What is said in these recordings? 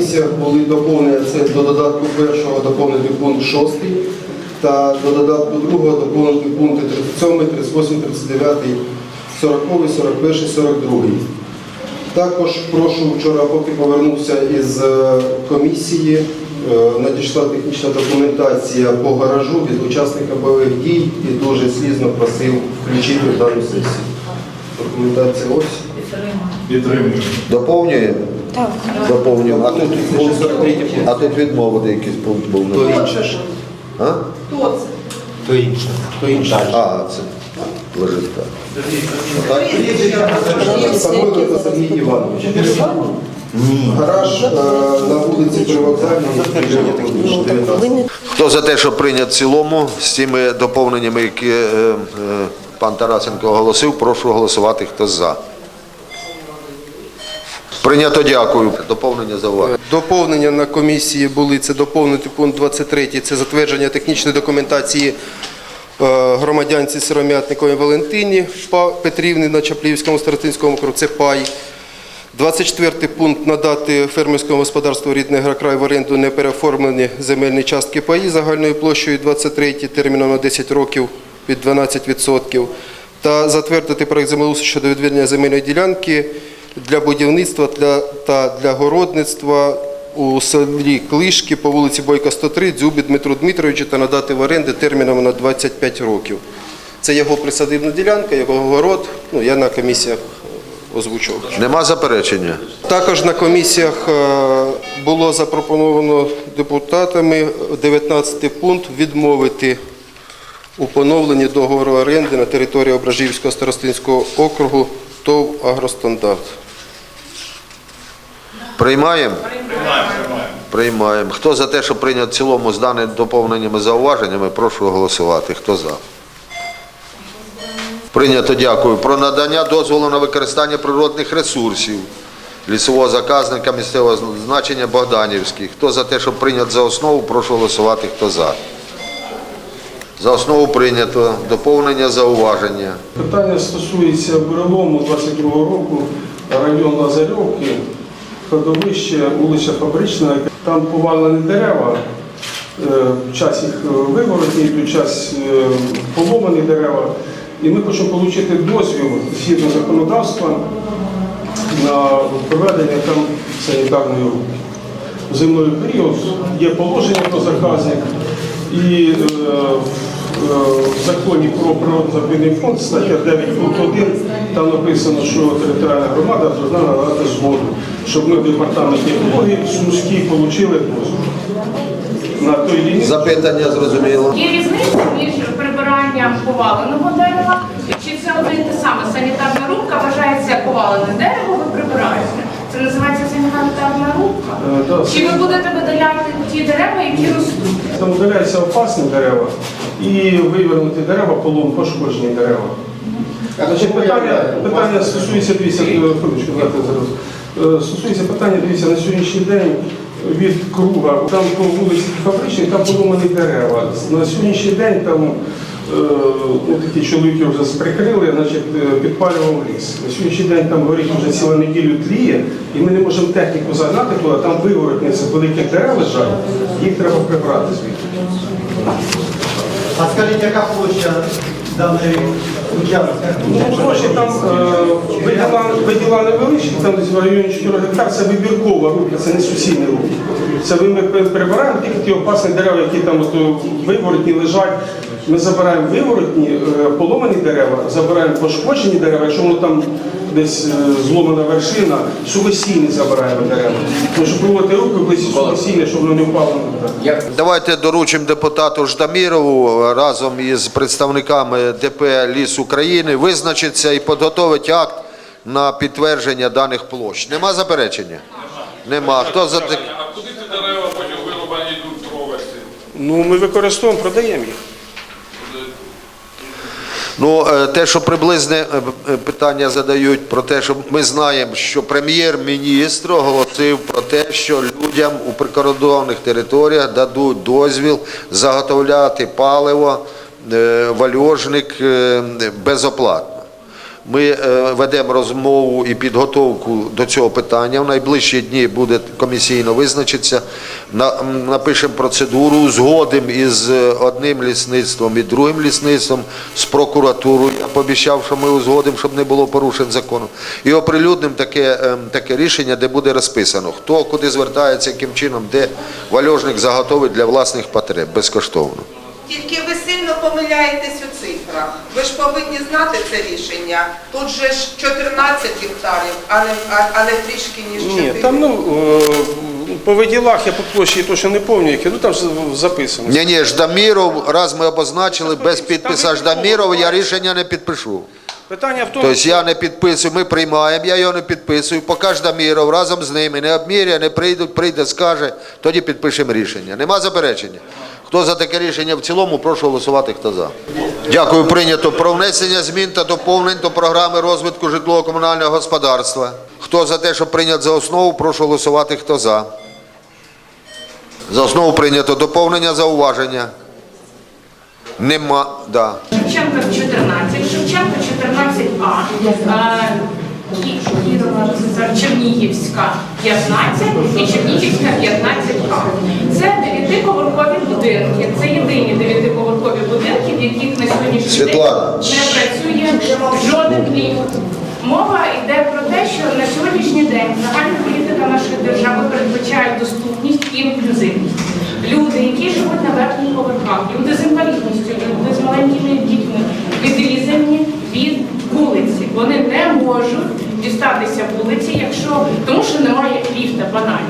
комісіях були доповнення це до додатку першого доповнити пункт 6 та до додатку другого доповнити пункти 37, 38, 39, 40, 41, 42. Також прошу вчора, поки повернувся із е, комісії, е, надійшла технічна документація по гаражу від учасника бойових дій і дуже слізно просив включити в дану сесію. Документація ось. Підтримую. Доповнюємо? Так. Доповнюємо. А тут, Це ще 43 пункт. а тут відмовити якийсь пункт був. То інше. А? Хто це? То інше. То інше. А, це лежить так. Самойленко це Сергій Іванович. Гараж на вулиці Привокзальній, Хто за те, щоб прийняти в цілому з цими доповненнями, які е, е, пан Тарасенко оголосив, прошу голосувати. Хто за? Прийнято, дякую. Доповнення за увагу. Доповнення на комісії були це доповнити пункт 23, це затвердження технічної документації е, громадянці Сиром'ятниковій Валентині Петрівни на Чаплівському Старостинському округу, це пай. 24 пункт надати фермерському господарству рідний агрокрай в оренду непереоформлені земельні частки паї загальною площею 23 терміном на 10 років під 12%. Та затвердити проект землеустрою щодо відведення земельної ділянки для будівництва для, та для городництва у селі Клишки по вулиці Бойка 103 Дзюбі Дмитру Дмитровичу та надати в оренду терміном на 25 років. Це його присадибна ділянка, його город. Ну, я на комісіях озвучував. Нема заперечення? Також на комісіях е, було запропоновано депутатами 19 пункт відмовити у поновленні договору оренди на території Ображівського старостинського округу ТОВ «Агростандарт». Приймаємо? Приймаємо. Хто за те, щоб прийняти в цілому з даними доповненнями зауваженнями, прошу голосувати. Хто за? Прийнято, дякую. Про надання дозволу на використання природних ресурсів лісового заказника місцевого значення Богданівський. Хто за те, щоб прийняти за основу, прошу голосувати. Хто за? За основу прийнято. Доповнення зауваження. Питання стосується бурелому 22 року, район Лазарьовки, кладовище, вулиця Фабрична. Там повалені дерева, е, час їх виворотні, тут час е, поломані дерева. І ми хочемо отримати дозвіл згідно законодавства на проведення там санітарної рубки. В зимовий період є положення про заказник і е, е, в законі про природно-заповідний фонд стаття 9 пункт 1 там написано, що територіальна громада повинна надати згоду, щоб ми в департаменті екології Сумській отримали дозвіл. На той лінії Запитання зрозуміло. Є різниця між прибиранням поваленого дерева, чи це одне і те саме? Санітарна рубка вважається повалене дерево, ви прибираєте. Це називається санітарна рубка. Е, да. Чи ви будете видаляти ті дерева, які ростуть? там удаляються опасні дерева і вивернуті дерева, полом пошкоджені дерева. Значить, питання, питання стосується, дивіться, е, хвилиночку, дайте зараз. Е, Стосується питання, дивіться, на сьогоднішній день від круга, там по вулиці Фабричній, там поломані дерева. На сьогоднішній день там е, ну, такі чоловіки вже прикрили, значить, е, підпалював ліс. На сьогоднішній день там горить вже цілу неділю тліє, і ми не можемо техніку загнати туди, там виворотниці великих дерев лежать, їх треба прибрати звідти. А скажіть, яка площа даної? Ну, гроші там е, виділа, виділа невеличкі, там десь в районі 4 гектар, це вибіркова рубка, це не сусідні рубки. Це ми перебираємо тільки ті опасні дерева, які там от, о, виворотні лежать. Ми забираємо виворотні, е, поломані дерева, забираємо пошкоджені дерева, якщо воно там десь е, зломана вершина, сухосійні забираємо дерева. Тому що проводити руки близько сухосійне, щоб воно не впало на. Давайте доручимо депутату Ждамірову разом із представниками ДП Ліс України визначитися і підготовити акт на підтвердження даних площ. Нема заперечення? Нема. Хто за те- А куди ці дерева потім вирубані йдуть тровості? Ну, ми використовуємо, продаємо їх. Ну, е, те, що приблизне е, е, питання задають про те, що ми знаємо, що прем'єр-міністр оголосив про те, що людям у прикордонних територіях дадуть дозвіл заготовляти паливо, вальожник безоплатно. Ми е, ведемо розмову і підготовку до цього питання. В найближчі дні буде комісійно визначитися. Напишемо процедуру, згодом із е, одним лісництвом і другим лісництвом, з прокуратурою. Я пообіцяв, що ми узгодимо, щоб не було порушень закону. І оприлюднимо таке, ем, таке рішення, де буде розписано, хто куди звертається, яким чином, де вальожник заготовить для власних потреб безкоштовно. Тільки ви сильно помиляєтесь цифрах. Ви ж повинні знати це рішення. Тут же ж 14 гектарів, а не, а, а не трішки ніж 4. Ні, там ну, е, по виділах я по площі точно не пам'ятаю, які, ну там ж записано. Ні, ні, Ждаміров, раз ми обозначили, без підписа Ждамірова я рішення не підпишу. Питання в тому, Тобто я не підписую, ми приймаємо, я його не підписую, поки Ждаміров разом з ними не обміряє, не прийдуть, прийде, скаже, тоді підпишемо рішення. Нема заперечення. Хто за таке рішення в цілому, прошу голосувати, хто за. Дякую, прийнято. Про внесення змін та доповнень до програми розвитку житлово-комунального господарства. Хто за те, щоб прийняти за основу, прошу голосувати, хто за. За основу прийнято доповнення, зауваження. Нема, да. Шевченка 14, Шевченка 14А, е, Кі- Кірова, Чернігівська 15 і Чернігівська 15А. Це дев'ятиповерхові будинки. Це єдині дев'ятиповерхові будинки, в яких на сьогоднішній день не працює жоден ліфт. Мова йде про те, що на сьогоднішній день загальна політика нашої держави передбачає доступність і інклюзивність. Люди, які живуть на верхніх поверхах, люди з інвалідністю, люди з маленькими дітьми, відрізані від вулиці. Вони не можуть дістатися вулиці, якщо тому, що немає ліфта банально.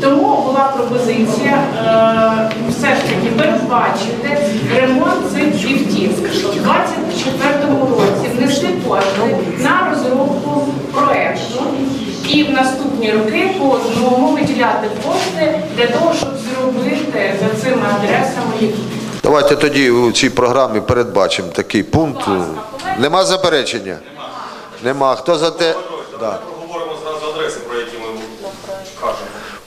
Тому була пропозиція е, все ж таки передбачити ремонт цих ліфтів. У 24-му році внести кошти на розробку проекту і в наступні роки по одному виділяти кошти для того, щоб зробити за цими адресами ліфт. Давайте тоді у цій програмі передбачимо такий пункт. Нема заперечення? Нема. Хто за те? Да. Проговоримо зразу адреси, про які ми кажемо.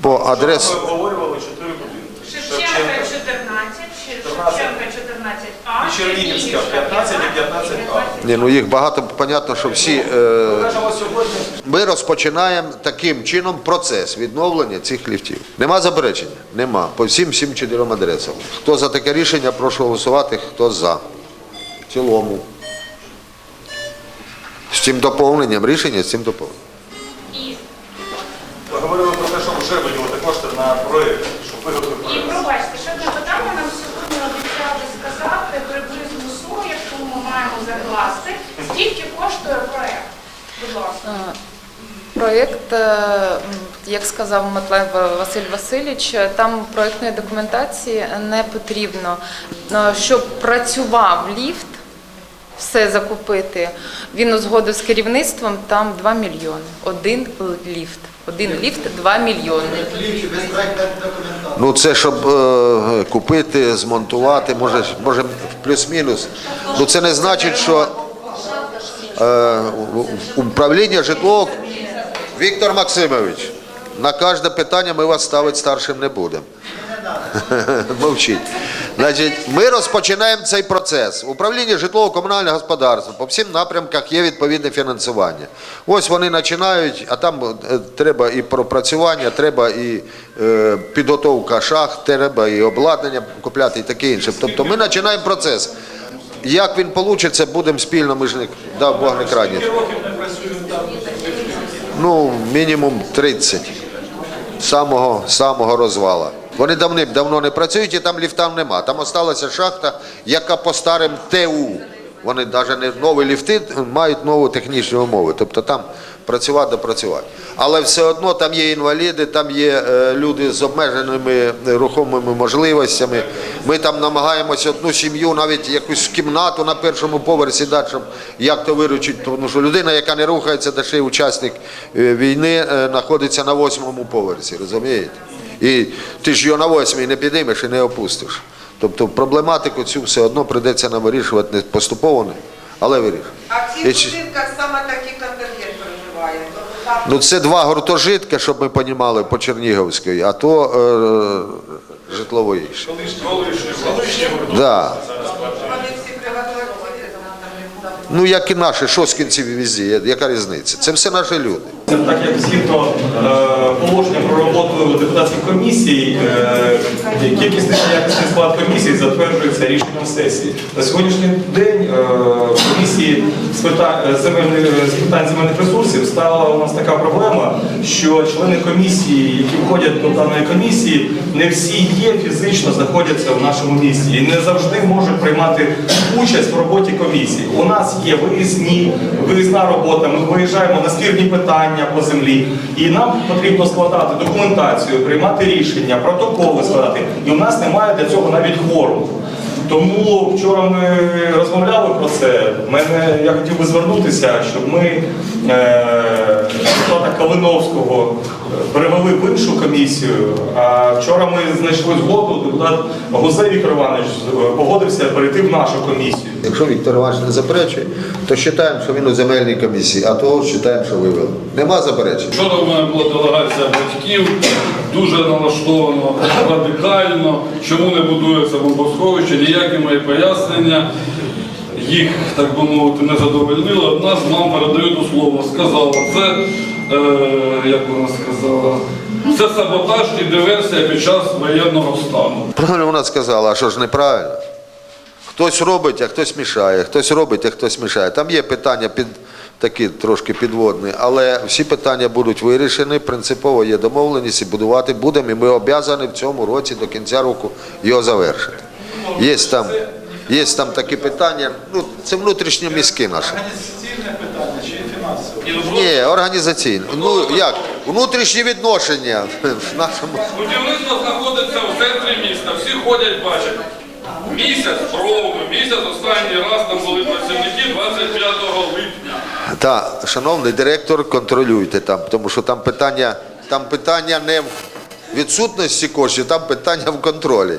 По адресі. Ми обговорювали чотири будинки. Шевченка 14, Шевченка 14А, І Чернігівська 15 і 15А. Ні, ну їх багато, понятно, що всі. Е, ми розпочинаємо таким чином процес відновлення цих ліфтів. Нема заперечення? Нема. По всім всім чотирьом адресам. Хто за таке рішення, прошу голосувати, хто за. В цілому. З цим доповненням, рішення з цим доповненням. Вже виділити кошти на проєкт, щоб виготовити І проєкт. пробачте, ще одне питання нам сьогодні обіцяли сказати приблизну суму, яку ми маємо закласти. Скільки коштує проект? Будь ласка. Проєкт, е, як сказав Матлаєв Василь Васильович, е, там проєктної документації не потрібно. Е, Щоб працював ліфт, все закупити, він узгодив з керівництвом, там 2 мільйони. Один ліфт. Один ліфт 2 мільйони. Ну це щоб е, купити, змонтувати, може, може плюс-мінус. Ну це не значить, що е, управління житлового Віктор Максимович, на кожне питання ми вас ставити старшим не будемо. Мовчіть. Значить, ми розпочинаємо цей процес. Управління житлово-комунального господарства по всім напрямках є відповідне фінансування. Ось вони починають, а там е, треба і пропрацювання, треба і е, підготовка шахт, треба і обладнання купляти і таке інше. Тобто ми починаємо процес. Як він вийде, будемо спільно, ми ж не дав Бог не крадні. Ну, мінімум 30 самого, самого розвала. Вони давним-давно не працюють і там ліфтам нема. Там осталася шахта, яка по старим ТУ. Вони навіть не нові ліфти мають нові технічні умови. Тобто там працювати допрацювати. Але все одно там є інваліди, там є е, люди з обмеженими рухомими можливостями. Ми там намагаємося одну сім'ю, навіть якусь кімнату на першому поверсі дати, щоб як то виручити. Тому що людина, яка не рухається, де ще й учасник е, війни, е, знаходиться на восьмому поверсі, розумієте? І ти ж його на восьмій не підіймеш і не опустиш. Тобто проблематику цю все одно прийдеться нам вирішувати не поступово, не, але вирішувати. А в цих будинках саме такий контингент проживає. Тобто Ну це два гуртожитки, щоб ми розуміли, по Чернігівській, а то е, колишні гуртожитки. Да. Ну, як і наші, шосткінці везде, яка різниця? Це все наші люди. Так як згідно е, положення про роботу депутатських комісій, е, кількісний та якісний склад комісії затверджується рішенням сесії. На сьогоднішній день е, в комісії з питань земельних ресурсів стала у нас така проблема, що члени комісії, які входять до даної комісії, не всі є фізично знаходяться в нашому місті і не завжди можуть приймати участь в роботі комісії. У нас є виїзні, виїзна робота. Ми виїжджаємо на спірні питання по землі, і нам потрібно складати документацію, приймати рішення, протоколи складати. І у нас немає для цього навіть кворуму. Тому вчора ми розмовляли про це. Мене я хотів би звернутися, щоб ми е, депутата Калиновського перевели в іншу комісію. А вчора ми знайшли згоду. Депутат Гузей Віктор Іванович е, погодився перейти в нашу комісію. Якщо Віктор Іванович не заперечує, то вважаємо, що він у земельній комісії, а того вважаємо, що вивели. Нема заперечень? Вчора в мене була делегація батьків, дуже налаштовано радикально, чому не будується бомбосховище, ніякі мої пояснення їх, так би мовити, не задовольнили. Одна з мам передаю дословно, сказала, це, е, як вона сказала, це саботаж і диверсія під час воєнного стану. Правильно вона сказала, а що ж неправильно? Хтось робить, а хтось мішає, хтось робить, а хтось мішає. Там є питання під такі трошки підводні, але всі питання будуть вирішені. Принципово є домовленість і будувати будемо, і ми обов'язані в цьому році до кінця року його завершити. Є там, є там такі питання, ну це внутрішні міські наші. Організаційне питання чи фінансове? Ні, організаційні. Ну як? Внутрішні відношення в нашому. Будівництво знаходиться в центрі міста, всі ходять, бачать. Місяць пробу, місяць останній раз там були працівники 25 липня. Та, шановний директор, контролюйте там, тому що там питання, там питання не в відсутності коштів, там питання в контролі.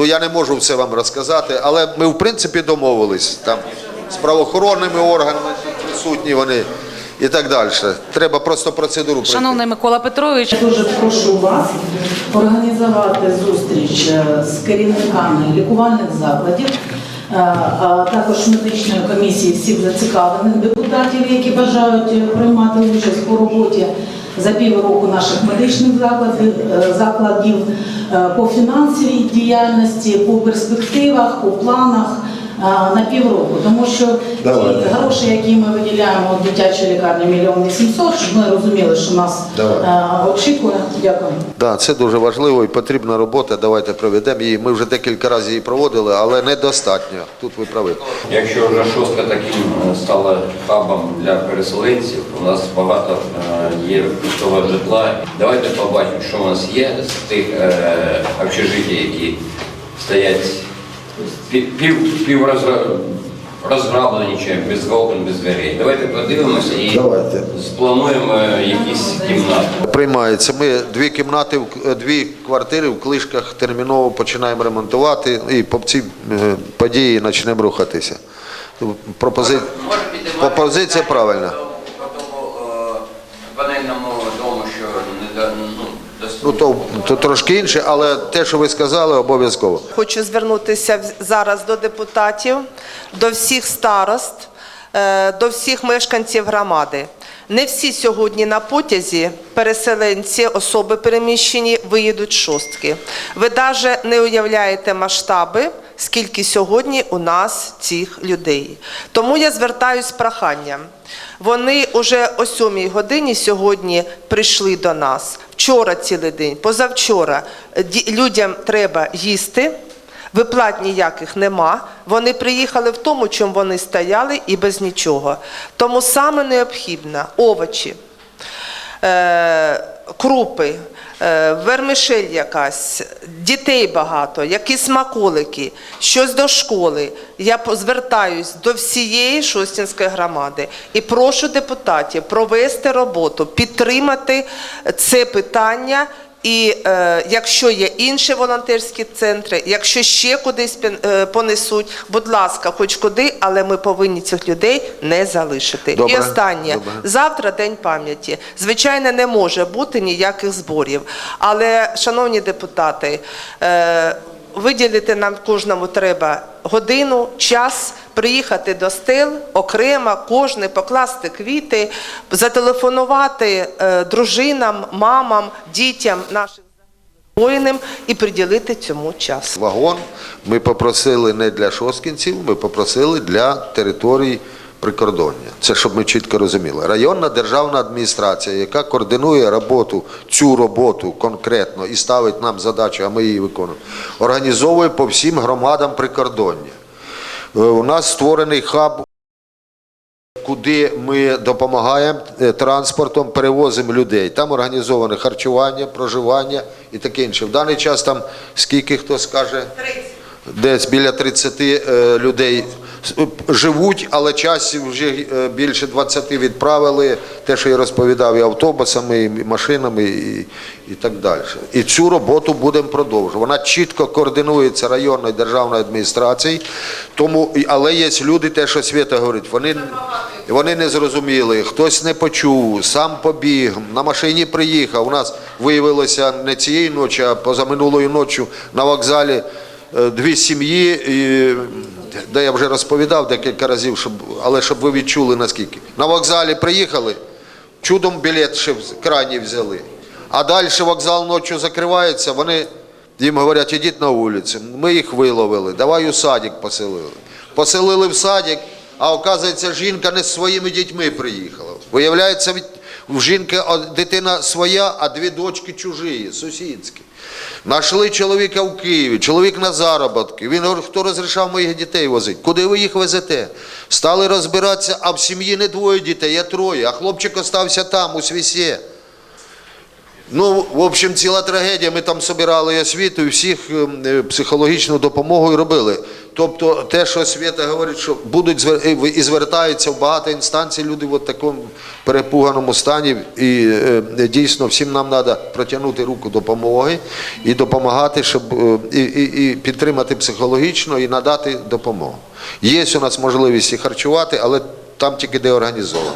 Ну я не можу все вам розказати, але ми в принципі домовились там з правоохоронними органами присутні вони і так далі. Треба просто процедуру пройти. Шановний Микола Петрович, Дуже прошу вас організувати зустріч е, з керівниками лікувальних закладів, е, а також медичної комісії всіх зацікавлених депутатів, які бажають приймати участь у роботі за півроку наших медичних закладів, е, закладів е, по фінансовій діяльності, по перспективах, по планах на півроку. Тому що Давайте. ті гроші, які ми виділяємо в дитячій лікарні мільйон вісімсот, щоб ми розуміли, що нас Давай. е, очікує. Дякую. Да, це дуже важливо і потрібна робота. Давайте проведемо її. Ми вже декілька разів її проводили, але недостатньо. Тут ви праві. Якщо вже шостка таким е, стала хабом для переселенців, у нас багато е, є пустого житла. Давайте побачимо, що у нас є з тих е, общежитій, які стоять пів, пів, пів розграблені чи без вікон, без дверей. Давайте подивимося і Давайте. сплануємо е, якісь кімнати. Приймається. Ми дві кімнати, дві квартири в клишках терміново починаємо ремонтувати і по цій е, події почнемо рухатися. Пропози... Пропозиція правильна. По тому панельному То, то трошки інше, але те, що ви сказали, обов'язково. Хочу звернутися зараз до депутатів, до всіх старост, е, до всіх мешканців громади. Не всі сьогодні на потязі переселенці, особи переміщені, виїдуть шостки. Ви навіть не уявляєте масштаби, скільки сьогодні у нас цих людей. Тому я звертаюсь з проханням. Вони вже о сьомій годині сьогодні прийшли до нас. Вчора цілий день, позавчора. Людям треба їсти. Виплат ніяких нема. Вони приїхали в тому, чому вони стояли, і без нічого. Тому саме необхідно овочі, е, крупи, вермишель якась, дітей багато, якісь смаколики, щось до школи. Я звертаюсь до всієї Шостінської громади і прошу депутатів провести роботу, підтримати це питання. І е, якщо є інші волонтерські центри, якщо ще кудись е, понесуть, будь ласка, хоч куди, але ми повинні цих людей не залишити. Добре, І останнє добре. завтра день пам'яті. Звичайно, не може бути ніяких зборів. Але, шановні депутати, е, виділити нам кожному треба годину, час, приїхати до стил окремо, кожний покласти квіти, зателефонувати е, дружинам, мамам, дітям нашим воїнам і приділити цьому час. Вагон ми попросили не для шосткінців, ми попросили для територій прикордоння. Це щоб ми чітко розуміли. Районна державна адміністрація, яка координує роботу, цю роботу конкретно і ставить нам задачу, а ми її виконуємо, організовує по всім громадам прикордоння. Е, У нас створений хаб куди ми допомагаємо е, транспортом, перевозимо людей. Там організоване харчування, проживання і таке інше. В даний час там скільки хто скаже? 30. Десь біля 30 е, людей живуть, але часів вже е, більше 20 відправили, те, що я розповідав, і автобусами, і машинами, і, і так далі. І цю роботу будемо продовжувати. Вона чітко координується районною державною адміністрацією, тому, але є люди, те, що Свята говорить, вони, вони не зрозуміли, хтось не почув, сам побіг, на машині приїхав. У нас виявилося не цієї ночі, а позаминулої ночі на вокзалі е, дві сім'ї, де я вже розповідав декілька разів, щоб, але щоб ви відчули наскільки. На вокзалі приїхали, чудом білет ще в крайній взяли. А далі вокзал ночі закривається, вони їм говорять, ідіть на вулицю. Ми їх виловили, давай у садик поселили. Поселили в садик, а оказується, жінка не з своїми дітьми приїхала. Виявляється, від- в жінки дитина своя, а дві дочки чужі, сусідські. Нашли чоловіка в Києві, чоловік на заробітки. Він говорить, хто розрішав моїх дітей возити? Куди ви їх везете? Стали розбиратися, а в сім'ї не двоє дітей, а троє, а хлопчик остався там, у свісі. Ну, в общем, ціла трагедія. Ми там збирали освіту і всіх ем, е, психологічну допомогу робили. Тобто, те, що Свята говорить, що будуть і звертаються в багато інстанцій люди в такому перепуганому стані. І е, дійсно всім нам треба протягнути руку допомоги і допомагати, щоб е, і, і, і підтримати психологічно і надати допомогу. Є у нас можливість і харчувати, але там тільки де організовано.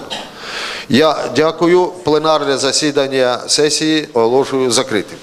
Я дякую. Пленарне засідання сесії оголошую закритим.